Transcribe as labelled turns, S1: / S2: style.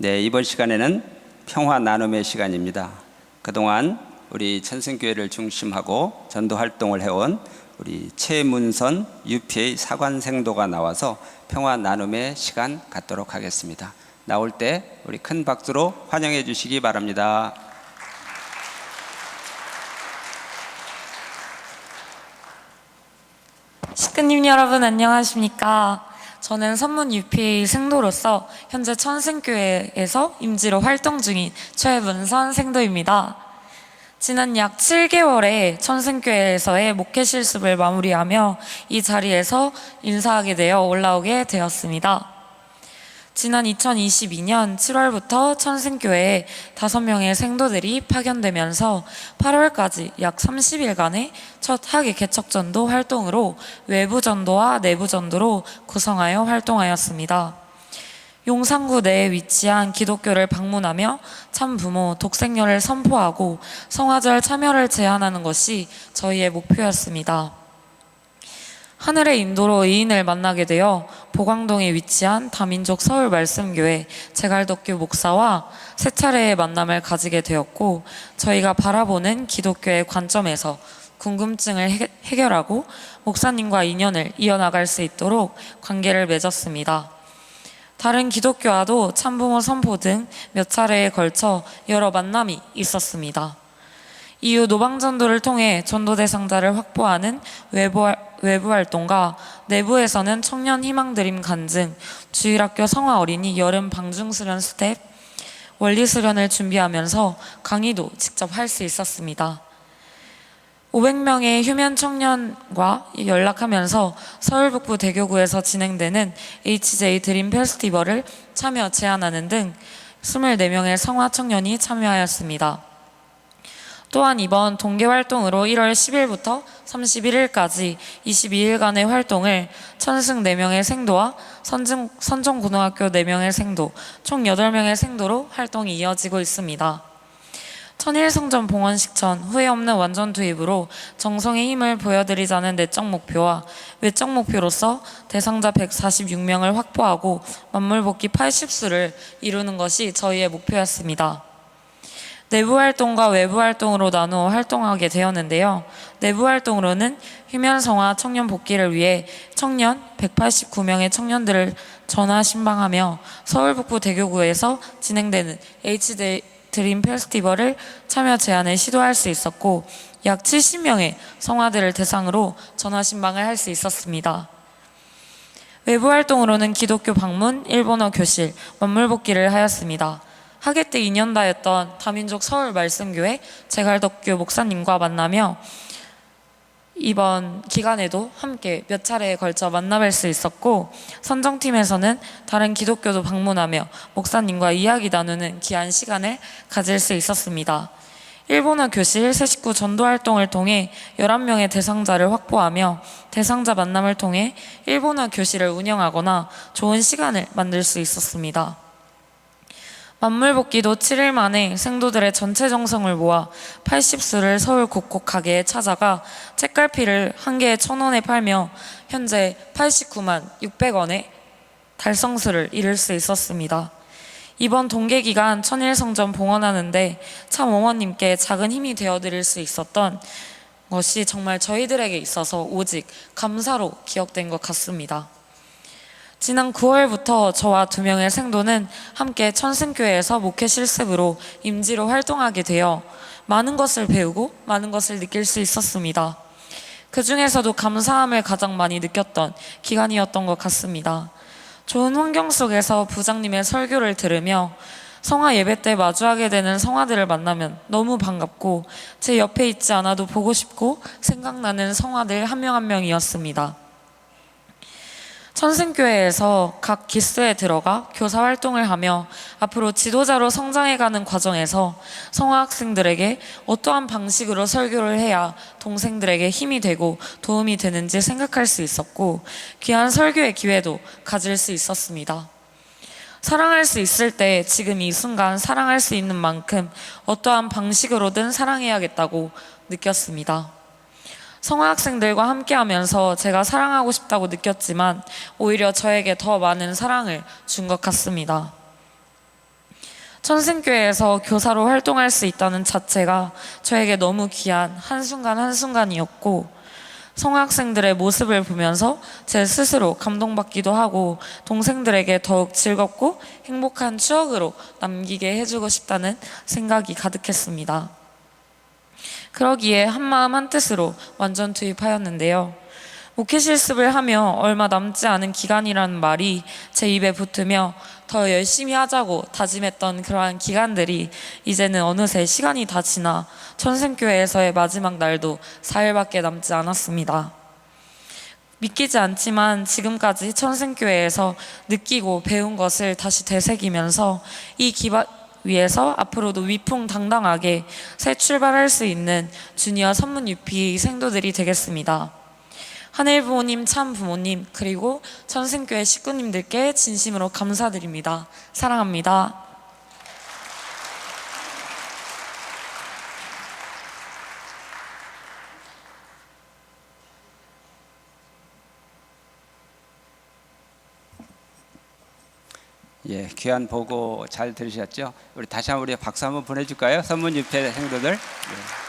S1: 네, 이번 시간에는 평화 나눔의 시간입니다. 그동안 우리 천승교회를 중심하고 전도 활동을 해온 우리 최문선 UPA 사관생도가 나와서 평화 나눔의 시간 갖도록 하겠습니다. 나올 때 우리 큰 박수로 환영해 주시기 바랍니다.
S2: 식구님 여러분 안녕하십니까? 저는 선문 UPA 생도로서 현재 천승교회에서 임지로 활동 중인 최문선 생도입니다. 지난 약 7개월의 천승교회에서의 목회 실습을 마무리하며 이 자리에서 인사하게 되어 올라오게 되었습니다. 지난 2022년 7월부터 천승교회에 5명의 생도들이 파견되면서 8월까지 약 30일간의 첫 학예 개척전도 활동으로 외부 전도와 내부 전도로 구성하여 활동하였습니다. 용산구 내에 위치한 기독교를 방문하며 참부모, 독생녀를 선포하고 성화절 참여를 제안하는 것이 저희의 목표였습니다. 하늘의 인도로 이인을 만나게 되어 보광동에 위치한 다민족 서울 말씀교회 제갈덕교 목사와 세 차례의 만남을 가지게 되었고 저희가 바라보는 기독교의 관점에서 궁금증을 해- 해결하고 목사님과 인연을 이어나갈 수 있도록 관계를 맺었습니다. 다른 기독교와도 참부모 선포 등 몇 차례에 걸쳐 여러 만남이 있었습니다. 이후 노방전도를 통해 전도 대상자를 확보하는 외부, 활- 외부 활동과 내부에서는 청년 희망 드림 간증, 주일학교 성화 어린이 여름 방중 수련 스텝, 원리 수련을 준비하면서 강의도 직접 할 수 있었습니다. 500명의 휴면 청년과 연락하면서 서울 북부 대교구에서 진행되는 HJ 드림 페스티벌을 참여 제안하는 등 24명의 성화 청년이 참여하였습니다. 또한 이번 동계 활동으로 1월 10일부터 31일까지 22일간의 활동을 천승 4명의 생도와 선정, 선정고등학교 4명의 생도, 총 8명의 생도로 활동이 이어지고 있습니다. 천일성전 봉헌식전 후회 없는 완전 투입으로 정성의 힘을 보여드리자는 내적 목표와 외적 목표로서 대상자 146명을 확보하고 만물복귀 80수를 이루는 것이 저희의 목표였습니다. 내부 활동과 외부 활동으로 나누어 활동하게 되었는데요. 내부 활동으로는 휴면성화 청년 복귀를 위해 청년 189명의 청년들을 전화 신방하며 서울 북부 대교구에서 진행되는 HD 드림 페스티벌을 참여 제안을 시도할 수 있었고 약 70명의 성화들을 대상으로 전화 신방을 할 수 있었습니다. 외부 활동으로는 기독교 방문, 일본어 교실, 만물 복귀를 하였습니다. 학예 때 2년다였던 다민족 서울 말씀교회 제갈덕교 목사님과 만나며 이번 기간에도 함께 몇 차례에 걸쳐 만나뵐 수 있었고 선정팀에서는 다른 기독교도 방문하며 목사님과 이야기 나누는 귀한 시간을 가질 수 있었습니다. 일본어 교실 새 식구 전도 활동을 통해 11명의 대상자를 확보하며 대상자 만남을 통해 일본어 교실을 운영하거나 좋은 시간을 만들 수 있었습니다. 만물 복귀도 7일 만에 생도들의 전체 정성을 모아 80수를 서울 곳곳 가게에 찾아가 책갈피를 한 개에 천 원에 팔며 현재 89만 600원에 달성수를 이룰 수 있었습니다. 이번 동계 기간 천일성전 봉헌하는데 참 어머님께 작은 힘이 되어드릴 수 있었던 것이 정말 저희들에게 있어서 오직 감사로 기억된 것 같습니다. 지난 9월부터 저와 두 명의 생도는 함께 천승교회에서 목회 실습으로 임지로 활동하게 되어 많은 것을 배우고 많은 것을 느낄 수 있었습니다. 그 중에서도 감사함을 가장 많이 느꼈던 기간이었던 것 같습니다. 좋은 환경 속에서 부장님의 설교를 들으며 성화 예배 때 마주하게 되는 성화들을 만나면 너무 반갑고 제 옆에 있지 않아도 보고 싶고 생각나는 성화들 한 명 한 명이었습니다. 천승교회에서 각 기수에 들어가 교사 활동을 하며 앞으로 지도자로 성장해가는 과정에서 성화학생들에게 어떠한 방식으로 설교를 해야 동생들에게 힘이 되고 도움이 되는지 생각할 수 있었고 귀한 설교의 기회도 가질 수 있었습니다. 사랑할 수 있을 때 지금 이 순간 사랑할 수 있는 만큼 어떠한 방식으로든 사랑해야겠다고 느꼈습니다. 성화학생들과 함께 하면서 제가 사랑하고 싶다고 느꼈지만 오히려 저에게 더 많은 사랑을 준 것 같습니다. 천생교회에서 교사로 활동할 수 있다는 자체가 저에게 너무 귀한 한순간 한순간이었고 성학생들의 모습을 보면서 제 스스로 감동받기도 하고 동생들에게 더욱 즐겁고 행복한 추억으로 남기게 해주고 싶다는 생각이 가득했습니다. 그러기에 한마음 한뜻으로 완전 투입하였는데요. 목회 실습을 하며 얼마 남지 않은 기간이라는 말이 제 입에 붙으며 더 열심히 하자고 다짐했던 그러한 기간들이 이제는 어느새 시간이 다 지나 천생교회에서의 마지막 날도 4일밖에 남지 않았습니다. 믿기지 않지만 지금까지 천생교회에서 느끼고 배운 것을 다시 되새기면서 이 기반 위에서 앞으로도 위풍당당하게 새 출발할 수 있는 주니어 선문 UP 생도들이 되겠습니다. 하늘 부모님, 참 부모님, 그리고 천생교회 식구님들께 진심으로 감사드립니다. 사랑합니다.
S1: 예, 귀한 보고 잘 들으셨죠? 우리 다시 한번 우리 박수 한번 보내줄까요? 선문 유폐 생도들. 예.